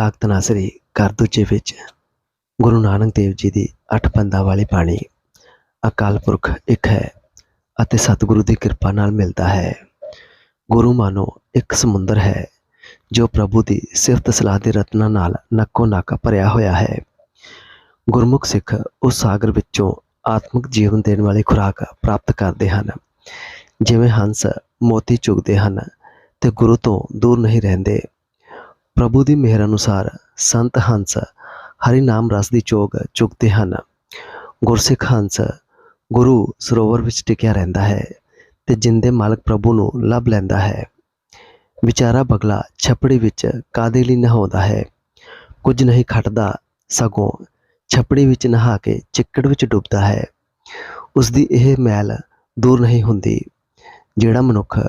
ਰਾਗ ਤਨਾਸਰੀ ਘਰ ਦੂਜੇ ਵਿੱਚ ਗੁਰੂ ਨਾਨਕ ਦੇਵ ਜੀ ਦੀ ਅੱਠ ਪੰਦਾ ਵਾਲੀ ਬਾਣੀ ਅਕਾਲ ਪੁਰਖ ਇੱਕ ਹੈ ਅਤੇ ਸਤਿਗੁਰੂ ਦੀ ਕਿਰਪਾ ਨਾਲ ਮਿਲਦਾ ਹੈ। ਗੁਰੂ ਮਾਨੋ ਇੱਕ ਸਮੁੰਦਰ ਹੈ, ਜੋ ਪ੍ਰਭੂ ਦੀ ਸਿਫਤ ਸਲਾਹ ਦੇ ਰਤਨਾਂ ਨਾਲ ਨੱਕੋ ਨੱਕ ਭਰਿਆ ਹੋਇਆ ਹੈ। ਗੁਰਮੁਖ ਸਿੱਖ ਉਸ ਸਾਗਰ ਵਿੱਚੋਂ ਆਤਮਿਕ ਜੀਵਨ ਦੇਣ ਵਾਲੀ ਖੁਰਾਕ ਪ੍ਰਾਪਤ ਕਰਦੇ ਹਨ, ਜਿਵੇਂ ਹੰਸ ਮੋਤੀ ਚੁਗਦੇ ਹਨ ਤੇ ਗੁਰੂ ਤੋਂ ਦੂਰ ਨਹੀਂ ਰਹਿੰਦੇ। ਪ੍ਰਭੂ ਦੀ ਮਿਹਰ ਅਨੁਸਾਰ ਸੰਤ ਹੰਸ ਹਰੀ ਨਾਮ ਰਸ ਦੀ ਚੋਗ ਚੁਗਦੇ ਹਨ। ਗੁਰਸਿੱਖ ਹੰਸ ਗੁਰੂ ਸਰੋਵਰ ਵਿੱਚ ਟਿਕਿਆ ਰਹਿੰਦਾ ਹੈ ਤੇ ਜਿੰਦੇ ਮਾਲਕ ਪ੍ਰਭੂ ਨੂੰ ਲੱਭ ਲੈਂਦਾ ਹੈ। ਵਿਚਾਰਾ ਬਗਲਾ ਛਪੜੀ ਵਿੱਚ ਕਾਦੇ ਲਈ ਨਹਾਉਂਦਾ ਹੈ? ਕੁਝ ਨਹੀਂ ਖਟਦਾ, ਸਗੋਂ ਛਪੜੀ ਵਿੱਚ ਨਹਾ ਕੇ ਚਿੱਕੜ ਵਿੱਚ ਡੁੱਬਦਾ ਹੈ। ਉਸ ਦੀ ਇਹ ਮੈਲ ਦੂਰ ਨਹੀਂ ਹੁੰਦੀ, ਜਿਹੜਾ ਮਨੁੱਖ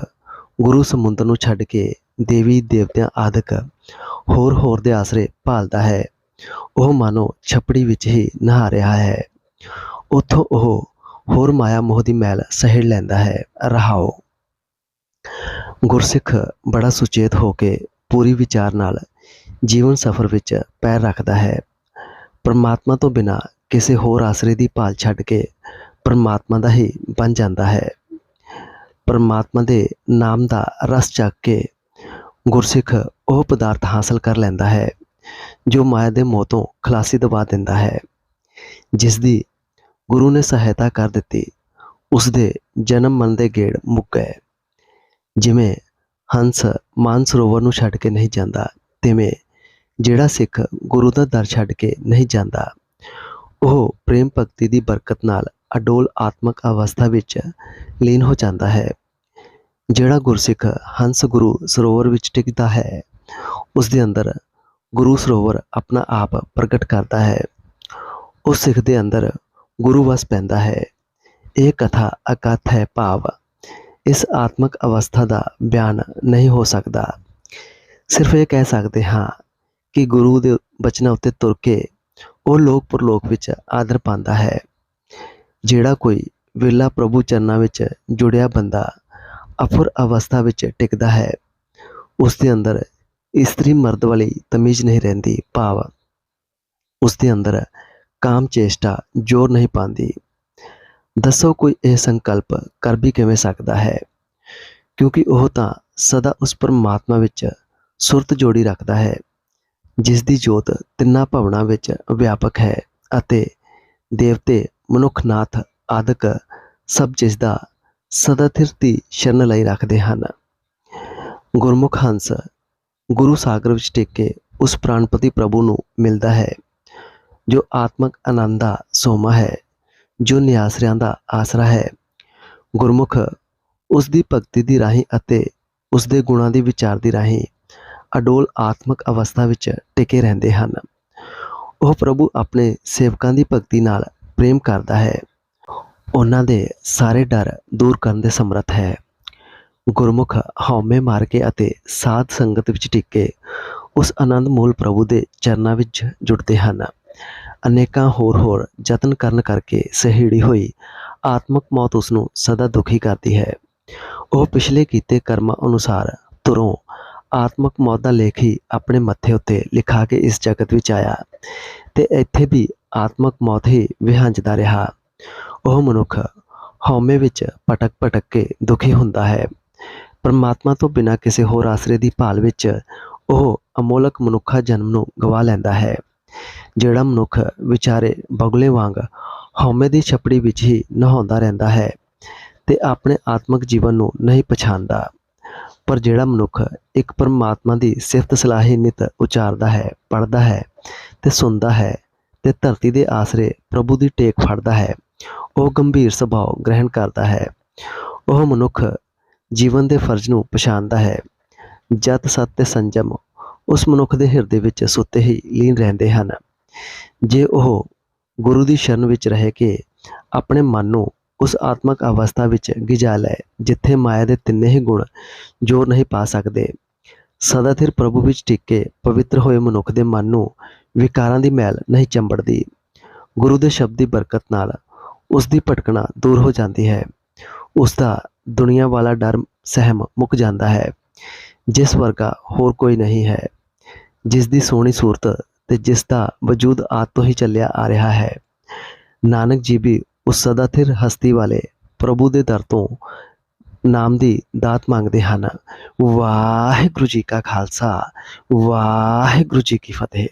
ਗੁਰੂ ਸਮੁੰਦਰ ਨੂੰ ਛੱਡ ਕੇ ਦੇਵੀ ਦੇਵਤਿਆਂ ਆਦਿਕ ਹੋਰ ਹੋਰ ਦੇ ਆਸਰੇ ਭਾਲਦਾ ਹੈ। ਉਹ ਮਾਨੋ ਛਪੜੀ ਵਿੱਚ ਹੀ ਨਹਾ ਰਿਹਾ ਹੈ। ਉੱਥੋਂ ਉਹ ਹੋਰ ਮਾਇਆ ਮੋਹ ਦੀ ਮੈਲ ਸਹਿੜ ਲੈਂਦਾ ਹੈ। ਰਹਾਓ। ਗੁਰਸਿੱਖ ਬੜਾ ਸੁਚੇਤ ਹੋ ਕੇ ਪੂਰੀ ਵਿਚਾਰ ਨਾਲ ਜੀਵਨ ਸਫਰ ਵਿੱਚ ਪੈਰ ਰੱਖਦਾ ਹੈ। ਪਰਮਾਤਮਾ ਤੋਂ ਬਿਨਾ ਕਿਸੇ ਹੋਰ ਆਸਰੇ ਦੀ ਭਾਲ ਛੱਡ ਕੇ ਪਰਮਾਤਮਾ ਦਾ ਹੀ ਬਣ ਜਾਂਦਾ ਹੈ। ਪਰਮਾਤਮਾ ਦੇ ਨਾਮ ਦਾ ਰਸ ਚੱਕ ਕੇ ਗੁਰਸਿੱਖ ਉਹ ਪਦਾਰਥ ਹਾਸਲ ਕਰ ਲੈਂਦਾ ਹੈ, ਜੋ ਮਾਇਆ ਦੇ ਮੋਹ ਤੋਂ ਖਲਾਸੀ ਦਵਾ ਦਿੰਦਾ ਹੈ। ਜਿਸ ਦੀ ਗੁਰੂ ਨੇ ਸਹਾਇਤਾ ਕਰ ਦਿੱਤੀ ਉਸ ਦੇ ਜਨਮ ਮਨ ਦੇ ਗੇੜ ਮੁੱਕ ਗਏ। ਜਿਵੇਂ ਹੰਸ ਮਾਨ ਸਰੋਵਰ ਨੂੰ ਛੱਡ ਕੇ ਨਹੀਂ ਜਾਂਦਾ, ਤਿਵੇਂ ਜਿਹੜਾ ਸਿੱਖ ਗੁਰੂ ਦਾ ਦਰ ਛੱਡ ਕੇ ਨਹੀਂ ਜਾਂਦਾ, ਉਹ ਪ੍ਰੇਮ ਭਗਤੀ ਦੀ ਬਰਕਤ ਨਾਲ ਅਡੋਲ ਆਤਮਕ ਅਵਸਥਾ ਵਿੱਚ ਲੀਨ ਹੋ ਜਾਂਦਾ ਹੈ। ਜਿਹੜਾ ਗੁਰਸਿੱਖ ਹੰਸ ਗੁਰੂ ਸਰੋਵਰ ਵਿੱਚ ਟਿਕਦਾ ਹੈ ਉਸ ਦੇ ਅੰਦਰ ਗੁਰੂ ਸਰੋਵਰ ਆਪਣਾ ਆਪ ਪ੍ਰਗਟ ਕਰਦਾ ਹੈ। ਉਸ ਸਿੱਖ ਦੇ ਅੰਦਰ ਗੁਰੂ ਵਸ ਪੈਂਦਾ ਹੈ। ਇਹ ਕਥਾ ਅਕਥ ਹੈ ਭਾਵ, ਇਸ ਆਤਮਕ ਅਵਸਥਾ ਦਾ ਬਿਆਨ ਨਹੀਂ ਹੋ ਸਕਦਾ। ਸਿਰਫ ਇਹ ਕਹਿ ਸਕਦੇ ਹਾਂ ਕਿ ਗੁਰੂ ਦੇ ਬਚਨਾਂ ਉੱਤੇ ਤੁਰ ਕੇ ਉਹ ਲੋਕ ਪਰਲੋਕ ਵਿੱਚ ਆਦਰ ਪਾਉਂਦਾ ਹੈ। ਜਿਹੜਾ ਕੋਈ ਵੇਲਾ ਪ੍ਰਭੂ ਚਰਨਾਂ ਵਿੱਚ ਜੁੜਿਆ ਬੰਦਾ ਅਫੁਰ ਅਵਸਥਾ ਵਿੱਚ ਟਿਕਦਾ ਹੈ। ਉਸ ਦੇ ਅੰਦਰ ਇਸਤਰੀ ਮਰਦ ਵਾਲੀ ਤਮੀਜ਼ ਨਹੀਂ ਰਹਿੰਦੀ, ਭਾਵ ਉਸ ਦੇ ਅੰਦਰ ਕਾਮ ਚੇਸ਼ਟਾ ਜ਼ੋਰ ਨਹੀਂ ਪਾਉਂਦੀ। ਦੱਸੋ ਕੋਈ ਇਹ ਸੰਕਲਪ ਕਰ ਵੀ ਕਿਵੇਂ ਸਕਦਾ ਹੈ? ਕਿਉਂਕਿ ਉਹ ਤਾਂ ਸਦਾ ਉਸ ਪਰਮਾਤਮਾ ਵਿੱਚ ਸੁਰਤ ਜੋੜੀ ਰੱਖਦਾ ਹੈ ਜਿਸ ਦੀ ਜੋਤ ਤਿੰਨਾਂ ਭਵਨਾਂ ਵਿੱਚ ਵਿਆਪਕ ਹੈ ਅਤੇ ਦੇਵਤੇ, ਮਨੁੱਖਨਾਥ ਆਦਿਕ ਸਭ ਜਿਸ ਦਾ ਸਦਾ ਥਿਰਤੀ ਸ਼ਰਨ ਲਈ ਰੱਖਦੇ ਹਨ। ਗੁਰਮੁਖ ਹੰਸ ਗੁਰੂ ਸਾਗਰ ਵਿੱਚ ਟੇਕੇ ਉਸ ਪ੍ਰਾਨਪਤੀ ਪ੍ਰਭੂ ਨੂੰ ਮਿਲਦਾ ਹੈ, ਜੋ ਆਤਮਕ ਆਨੰਦ ਦਾ ਸੋਮਾ ਹੈ, ਜੋ ਨਿਆਸਰਿਆਂ ਦਾ ਆਸਰਾ ਹੈ। ਗੁਰਮੁਖ ਉਸ ਦੀ ਭਗਤੀ ਦੀ ਰਾਹੀਂ ਅਤੇ ਉਸ ਦੇ ਗੁਣਾਂ ਦੀ ਵਿਚਾਰ ਦੀ ਰਾਹੀਂ ਅਡੋਲ ਆਤਮਕ ਅਵਸਥਾ ਵਿੱਚ ਟਿਕੇ ਰਹਿੰਦੇ ਹਨ। ਉਹ ਪ੍ਰਭੂ ਆਪਣੇ ਸੇਵਕਾਂ ਦੀ ਭਗਤੀ ਨਾਲ ਪ੍ਰੇਮ ਕਰਦਾ ਹੈ। ਉਹਨਾਂ ਦੇ ਸਾਰੇ ਡਰ ਦੂਰ ਕਰਨ ਦੇ ਸਮਰੱਥ ਹੈ। ਗੁਰਮੁਖ ਹਉਮੈ ਮਾਰ ਕੇ ਅਤੇ ਸਾਧ ਸੰਗਤ ਵਿੱਚ ਟਿਕ ਕੇ ਉਸ ਆਨੰਦ ਮੂਲ ਪ੍ਰਭੂ ਦੇ ਚਰਨਾਂ ਵਿੱਚ ਜੁੜਦੇ ਹਨ। ਅਨੇਕਾਂ ਹੋਰ ਹੋਰ ਯਤਨ ਕਰਨ ਕਰਕੇ ਸਹਿੜੀ ਹੋਈ ਆਤਮਕ ਮੌਤ ਉਸ ਨੂੰ ਸਦਾ ਦੁਖੀ ਕਰਦੀ ਹੈ। ਉਹ ਪਿਛਲੇ ਕੀਤੇ ਕਰਮਾਂ ਅਨੁਸਾਰ ਤੁਰੋਂ ਆਤਮਕ ਮੌਤ ਦਾ ਲੇਖ ਹੀ ਆਪਣੇ ਮੱਥੇ ਉੱਤੇ ਲਿਖਾ ਕੇ ਇਸ ਜਗਤ ਵਿੱਚ ਆਇਆ ਤੇ ਇੱਥੇ ਵੀ ਆਤਮਕ ਮੌਤ ਹੀ ਵਿਹੰਜਦਾ ਰਿਹਾ। ਉਹ ਮਨੁੱਖ ਹਉਮੈ ਵਿੱਚ ਭਟਕ ਭਟਕ ਕੇ ਦੁਖੀ ਹੁੰਦਾ ਹੈ। ਪਰਮਾਤਮਾ ਤੋਂ ਬਿਨਾਂ ਕਿਸੇ ਹੋਰ ਆਸਰੇ ਦੀ ਭਾਲ ਵਿੱਚ ਉਹ ਅਮੋਲਕ ਮਨੁੱਖਾ ਜਨਮ ਨੂੰ ਗਵਾ ਲੈਂਦਾ ਹੈ। ਜਿਹੜਾ ਮਨੁੱਖ ਵਿਚਾਰੇ ਬਗਲੇ ਵਾਂਗ ਹਉਮੈ ਦੀ ਛਪੜੀ ਵਿੱਚ ਹੀ ਨਹਾਉਂਦਾ ਰਹਿੰਦਾ ਹੈ ਤੇ ਆਪਣੇ ਆਤਮਿਕ ਜੀਵਨ ਨੂੰ ਨਹੀਂ ਪਛਾਣਦਾ, ਪਰ ਜਿਹੜਾ ਮਨੁੱਖ ਇੱਕ ਪਰਮਾਤਮਾ ਦੀ ਸਿਫਤ ਸਲਾਹੀ ਨਿਤ ਉਚਾਰਦਾ ਹੈ ਪੜਦਾ ਹੈ ਤੇ ਸੁਣਦਾ ਹੈ ਤੇ ਧਰਤੀ ਦੇ ਆਸਰੇ ਪ੍ਰਭੂ ਦੀ ਟੇਕ ਫੜਦਾ ਹੈ। ਉਹ ਗੰਭੀਰ ਸੁਭਾਅ ਗ੍ਰਹਿਣ ਕਰਦਾ ਹੈ। ਉਹ ਮਨੁੱਖ ਜੀਵਨ ਦੇ ਫਰਜ਼ ਨੂੰ ਪਛਾਣਦਾ ਹੈ। ਜਤ ਸਤ ਤੇ ਸੰਜਮ ਉਸ ਮਨੁੱਖ ਦੇ ਹਿਰਦੇ ਵਿੱਚ ਸੁੱਤੇ ਹੀ ਲੀਨ ਰਹਿੰਦੇ ਹਨ। ਜੇ ਉਹ ਗੁਰੂ ਦੀ ਸ਼ਰਨ ਵਿੱਚ ਰਹਿ ਕੇ ਆਪਣੇ ਮਨ ਨੂੰ ਉਸ ਆਤਮਕ ਅਵਸਥਾ ਵਿੱਚ ਗਿਜਾ ਲੈ, ਜਿੱਥੇ ਮਾਇਆ ਦੇ ਤਿੰਨੇ ਹੀ ਗੁਣ ਜੋਰ ਨਹੀਂ ਪਾ ਸਕਦੇ, ਸਦਾ ਥਿਰ ਪ੍ਰਭੂ ਵਿੱਚ ਟਿਕ ਪਵਿੱਤਰ ਹੋਏ ਮਨੁੱਖ ਦੇ ਮਨ ਨੂੰ ਵਿਕਾਰਾਂ ਦੀ ਮੈਲ ਨਹੀਂ ਚੰਬੜਦੀ। ਗੁਰੂ ਦੇ ਸ਼ਬਦ ਦੀ ਬਰਕਤ ਨਾਲ ਉਸ ਦੀ ਭਟਕਣਾ ਦੂਰ ਹੋ ਜਾਂਦੀ ਹੈ। ਉਸ ਦਾ ਦੁਨੀਆ ਵਾਲਾ ਡਰ ਸਹਿਮ ਮੁੱਕ ਜਾਂਦਾ ਹੈ। ਜਿਸ ਵਰਗਾ ਹੋਰ ਕੋਈ ਨਹੀਂ ਹੈ। ਜਿਸ ਦੀ ਸੋਹਣੀ ਸੂਰਤ ਤੇ ਜਿਸ ਦਾ ਵਜੂਦ ਆਦ ਤੋਂ ਹੀ ਚੱਲਿਆ ਆ ਰਿਹਾ ਹੈ। ਨਾਨਕ ਜੀ ਵੀ ਉਸ ਸਦਾਥਿਰ ਹਸਤੀ ਵਾਲੇ ਪ੍ਰਭੂ ਦੇ ਦਰ ਤੋਂ ਨਾਮ ਦੀ ਦਾਤ ਮੰਗਦੇ ਹਨ। ਵਾਹਿਗੁਰੂ ਜੀ ਕਾ ਖਾਲਸਾ। ਵਾਹਿਗੁਰੂ ਜੀ ਕੀ ਫਤਿਹ।